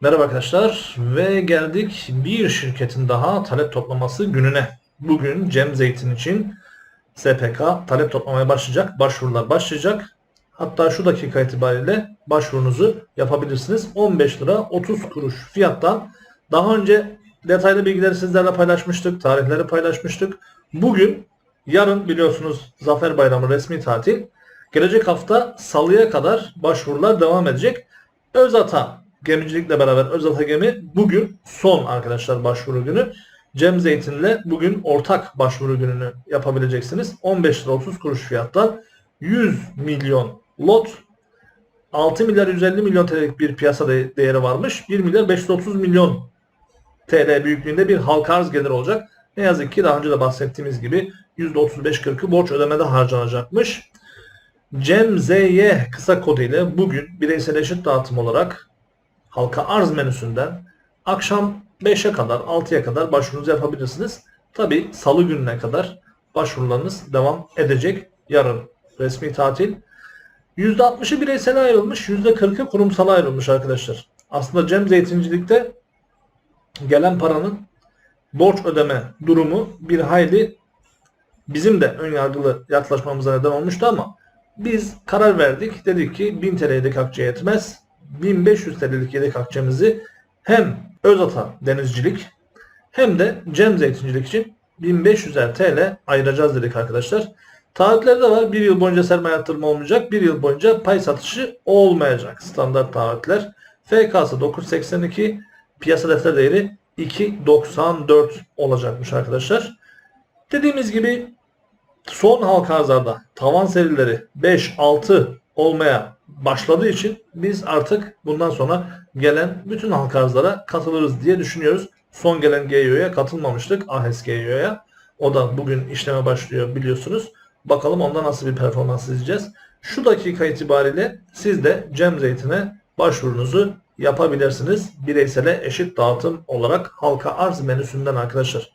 Merhaba arkadaşlar ve geldik bir şirketin daha talep toplaması gününe. Bugün Cem Zeytin için SPK talep toplamaya başlayacak. Başvurular başlayacak. Hatta şu dakika itibariyle başvurunuzu yapabilirsiniz. 15 lira 30 kuruş fiyattan. Daha önce detaylı bilgileri sizlerle paylaşmıştık. Tarihleri paylaşmıştık. Bugün yarın biliyorsunuz Zafer Bayramı resmi tatil. Gelecek hafta salıya kadar başvurular devam edecek. Özata gemicilikle beraber Özata Gemi bugün son arkadaşlar başvuru günü. Cem Zeytin'le bugün ortak başvuru gününü yapabileceksiniz. 15 lira 30 kuruş fiyatta 100 milyon lot 6 milyar 150 milyon TL'lik bir piyasa de- değeri varmış. 1 milyar 530 milyon TL büyüklüğünde bir halka arz geliri olacak. Ne yazık ki daha önce de bahsettiğimiz gibi %35-40'ı borç ödemede harcanacakmış. Cem ZY kısa kodu ile bugün bireysel eşit dağıtım olarak halka arz menüsünden akşam 5'e kadar 6'ya kadar başvurunuzu yapabilirsiniz. Tabi salı gününe kadar başvurularınız devam edecek. Yarın resmi tatil. %60'ı bireysel ayrılmış, %40'ı kurumsala ayrılmış arkadaşlar. Aslında Cem Zeytincilik'te gelen paranın borç ödeme durumu bir hayli bizim de ön yargılı yaklaşmamıza neden olmuştu ama biz karar verdik. Dedik ki 1000 TL yedek akçe yetmez. 1500 TL'lik yedek akçemizi hem Özata denizcilik hem de Cem zeytincilik için 1500'er TL ayıracağız dedik arkadaşlar. Taahhütleri de var. Bir yıl boyunca sermaye yatırımı olmayacak. Bir yıl boyunca pay satışı olmayacak. Standart taahhütler. FK'sı 982. Piyasa defter değeri 2.94 olacakmış arkadaşlar. Dediğimiz gibi son halka arzlarda tavan serileri 5-6 olmaya başladığı için biz artık bundan sonra gelen bütün halka arzlara katılırız diye düşünüyoruz. Son gelen GEO'ya katılmamıştık. AHES GEO'ya. O da bugün işleme başlıyor biliyorsunuz. Bakalım onda nasıl bir performans izleyeceğiz. Şu dakika itibariyle siz de Cem Zeytin'e başvurunuzu yapabilirsiniz. Bireysele eşit dağıtım olarak halka arz menüsünden arkadaşlar.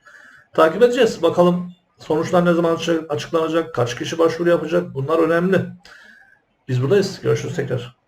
Takip edeceğiz. Bakalım sonuçlar ne zaman açıklanacak, kaç kişi başvuru yapacak bunlar önemli. Biz buradayız. Görüşürüz tekrar.